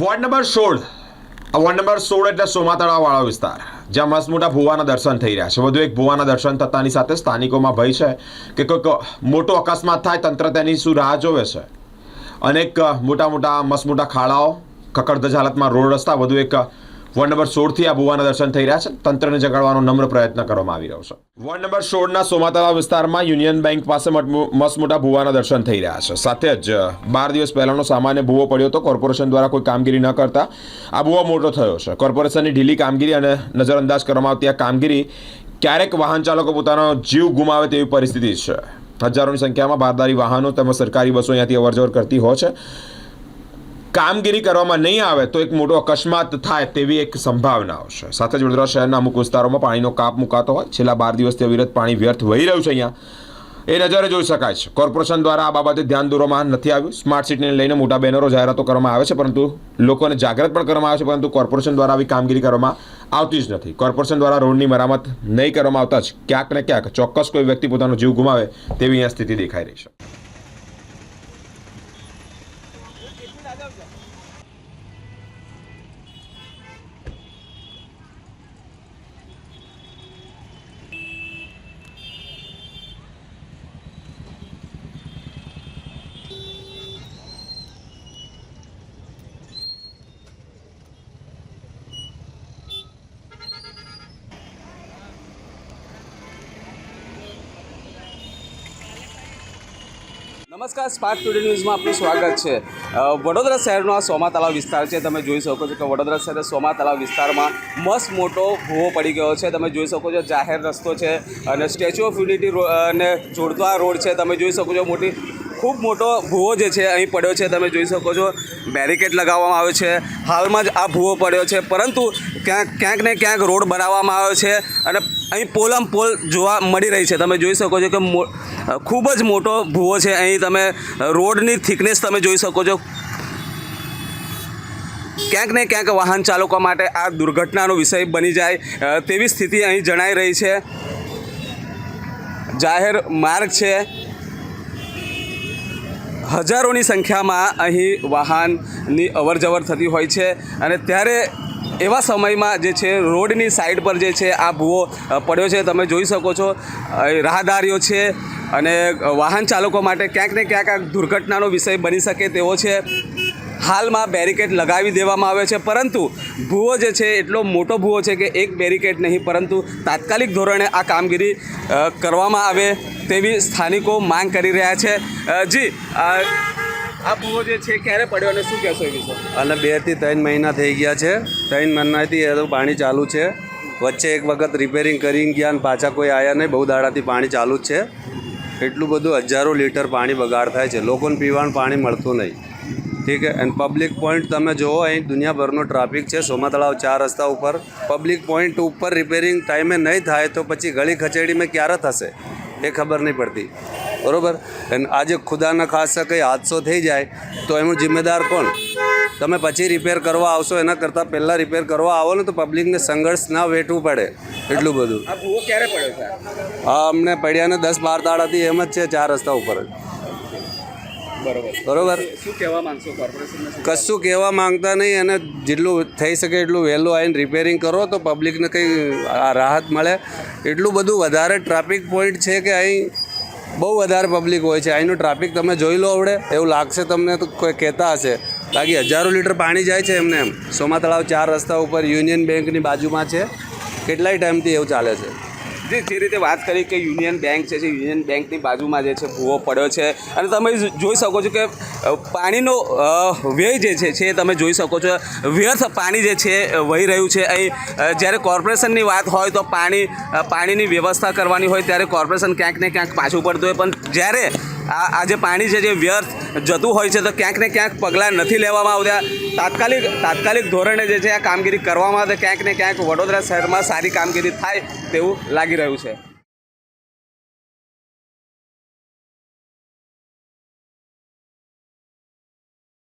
Ward number સોળ. Ward number સોળ એટલે સોમા વિસ્તાર, જ્યાં મસ્ત મોટા ભુવાના દર્શન થઈ રહ્યા છે. વધુ એક ભુવાના દર્શન થતાની સાથે સ્થાનિકોમાં ભય છે કે કોઈક મોટો અકસ્માત થાય, તંત્ર તેની શું રાહ જોવે છે? અનેક મોટા મોટા મસ્ત મોટા ખાડાઓ, કકડધજ હાલતમાં રોડ રસ્તા, વધુ એક વોર્ડ નંબર સોળથી આ ભુવાના દર્શન થઈ રહ્યા છે. તંત્રને જગાડવાનો નમ્ર પ્રયત્ન કરવામાં આવી રહ્યો છે. વોર્ડ નંબર સોળના સોમાતળા વિસ્તારમાં યુનિયન બેંક પાસે મસ્ત મોટા ભુવાના દર્શન થઈ રહ્યા છે. સાથે જ બાર દિવસ પહેલાનો સામાન્ય ભૂવો પડ્યો હતો કોર્પોરેશન દ્વારા કોઈ કામગીરી ન કરતા આ ભૂવો મોટો થયો છે. કોર્પોરેશનની ઢીલી કામગીરી અને નજરઅંદાજ કરવામાં આવતી આ કામગીરી ક્યારેક વાહન ચાલકો પોતાનો જીવ ગુમાવે તેવી પરિસ્થિતિ છે. હજારોની સંખ્યામાં ભારદારી વાહનો તેમજ સરકારી બસો અહીંયાથી અવરજવર કરતી હોય છે. કામગીરી કરવામાં નહીં આવે તો એક મોટો અકસ્માત થાય તેવી એક સંભાવનાઓ છે. સાથે જ વડોદરા શહેરના અમુક વિસ્તારોમાં પાણીનો કાપ મુકાતો હોય. છેલ્લા બાર દિવસથી અવિરત પાણી વ્યર્થ વહી રહ્યું છે અહીંયા. એ નજરે જોઈ શકાય છે. કોર્પોરેશન દ્વારા આ બાબતે ધ્યાન દોરવામાં નથી આવ્યું. સ્માર્ટ સિટીને લઈને મોટા બેનરો જાહેરાતો કરવામાં આવે છે, પરંતુ લોકોને જાગૃત પણ કરવામાં આવે છે, પરંતુ કોર્પોરેશન દ્વારા આવી કામગીરી કરવામાં આવતી જ નથી. કોર્પોરેશન દ્વારા રોડની મરામત નહીં કરવામાં આવતા જ ક્યાંક ને ક્યાંક ચોક્કસ કોઈ વ્યક્તિ પોતાનો જીવ ગુમાવે તેવી અહીંયા સ્થિતિ દેખાઈ રહી છે. નમસ્કાર સ્પાર્ક ટુડે ન્યૂઝમાં આપનું સ્વાગત છે. વડોદરા શહેરનો આ સોમા તળાવ વિસ્તાર છે. તમે જોઈ શકો છો કે વડોદરા શહેર સોમા તળાવ વિસ્તારમાં મસ્ત મોટો ભૂવો પડી ગયો છે. તમે જોઈ શકો છો જાહેર રસ્તો છે અને સ્ટેચ્યુ ઓફ યુનિટી ને જોડતો આ રોડ છે. તમે જોઈ શકો છો મોટી ખૂબ મોટો ભૂવો જે છે અહીં પડ્યો છે, તમે જોઈ શકો છો. બેરિકેડ લગાવવામાં આવ્યો છે. હાલમાં જ આ ભૂવો પડ્યો છે. પરંતુ ક્યાંક ક્યાંક ને ક્યાંક રોડ બનાવવામાં આવ્યો છે અને અહીં પોલમ પોલ જોવા મળી રહી છે. તમે જોઈ શકો છો કે ખૂબ જ મોટો ભૂવો છે. અહીં તમે રોડની થિકનેસ તમે જોઈ શકો છો. ક્યાંક ને ક્યાંક વાહન ચાલકો માટે આ દુર્ઘટનાનો વિષય બની જાય તેવી સ્થિતિ અહીં જણાઈ રહી છે. જાહેર માર્ગ છે. હજારોની સંખ્યામાં અહીં વાહનની અવરજવર થતી હોય છે અને ત્યારે એવા સમયમાં જે છે રોડની સાઈડ પર જે છે આ ભૂવો પડ્યો છે. તમે જોઈ શકો છો રાહદારીઓ છે અને વાહન ચાલકો માટે ક્યાંક ને ક્યાંક આ દુર્ઘટનાનો વિષય બની શકે તેવો છે. હાલમાં બેરિકેડ લગાવી દેવામાં આવે છે. પરંતુ ભૂવો જે છે, એટલો મોટો ભૂવો છે કે એક બેરિકેડ નહીં, પરંતુ તાત્કાલિક ધોરણે આ કામગીરી કરવામાં આવે તેવી સ્થાનિકો માંગ કરી રહ્યા છે. જી આ ભૂવો જે છે, ક્યારે પડ્યો અને શું કહેશો એ વિશે? અને બેથી ત્રણ મહિના થઈ ગયા છે. ત્રણ મહિનાથી એ તો પાણી ચાલુ છે. વચ્ચે એક વખત રિપેરિંગ કરી ગયા અને પાછા કોઈ આવ્યા નહીં. બહુ દાડાથી પાણી ચાલુ જ છે. એટલું બધું હજારો લીટર પાણી બગાડ થાય છે. લોકોને પીવાનું પાણી મળતું નહીં. ઠીક છે? અને પબ્લિક પોઈન્ટ તમે જુઓ અહીં દુનિયાભરનો ટ્રાફિક છે સોમા તળાવ ચાર રસ્તા ઉપર. પબ્લિક પોઈન્ટ ઉપર રિપેરિંગ ટાઈમે નહીં થાય તો પછી ગળી ખચેડીમાં ક્યારે થશે? એ ખબર નહીં પડતી. બરાબર? અને આજે ખુદાના ખાસા કંઈ હાદસો થઈ જાય તો એનું જિમ્મેદાર કોણ? તમે પછી રિપેર કરવા આવશો એના કરતાં પહેલાં રિપેર કરવા આવો ને તો પબ્લિકને સંઘર્ષ ના વેઠવું પડે. એટલું બધું. ક્યારે પડ્યો હા અમને પડ્યાને દસ બાર દાડાથી એમ જ છે ચાર રસ્તા ઉપર જ. બરોબર. બરોબર. શું કહેવા માંગશો? કોર્પોરેશનને કશું કહેવા માંગતા નહીં અને જેટલું થઈ શકે એટલું વહેલું આવીને રિપેરિંગ કરો તો પબ્લિકને કંઈ આ રાહત મળે. એટલું બધું વધારે ટ્રાફિક પોઈન્ટ છે કે અહીં બહુ વધારે પબ્લિક હોય છે. અહીંનું ટ્રાફિક તમે જોઈ લો આવડે. એવું લાગશે તમને તો કોઈ કહેતા હશે. બાકી હજારો લીટર પાણી જાય છે એમને એમ. સોમા તળાવ ચાર રસ્તા ઉપર યુનિયન બેંકની બાજુમાં છે. કેટલાય ટાઈમથી એવું ચાલે છે. જે જે રીતે વાત કરી કે યુનિયન બેંક છે, જે યુનિયન બેંકની બાજુમાં જે છે ભૂવો પડ્યો છે, અને તમે જોઈ શકો છો કે પાણીનો વ્યય જે છે છે તમે જોઈ શકો છો. વ્યર્થ પાણી જે છે વહી રહ્યું છે. અહીં જ્યારે કોર્પોરેશનની વાત હોય તો પાણી પાણીની વ્યવસ્થા કરવાની હોય, ત્યારે કોર્પોરેશન ક્યાંક ને ક્યાંક પાછું પડતું હોય. પણ જ્યારે આ આ જે પાણી છે જે વ્યર્થ જતું હોય છે, તો ક્યાંક ને ક્યાંક પગલાં નથી લેવામાં આવતા. તાત્કાલિક તાત્કાલિક ધોરણે જે છે આ કામગીરી કરવામાં આવે ક્યાંક ને ક્યાંક વડોદરા શહેરમાં સારી કામગીરી થાય તેવું લાગી રહ્યું છે.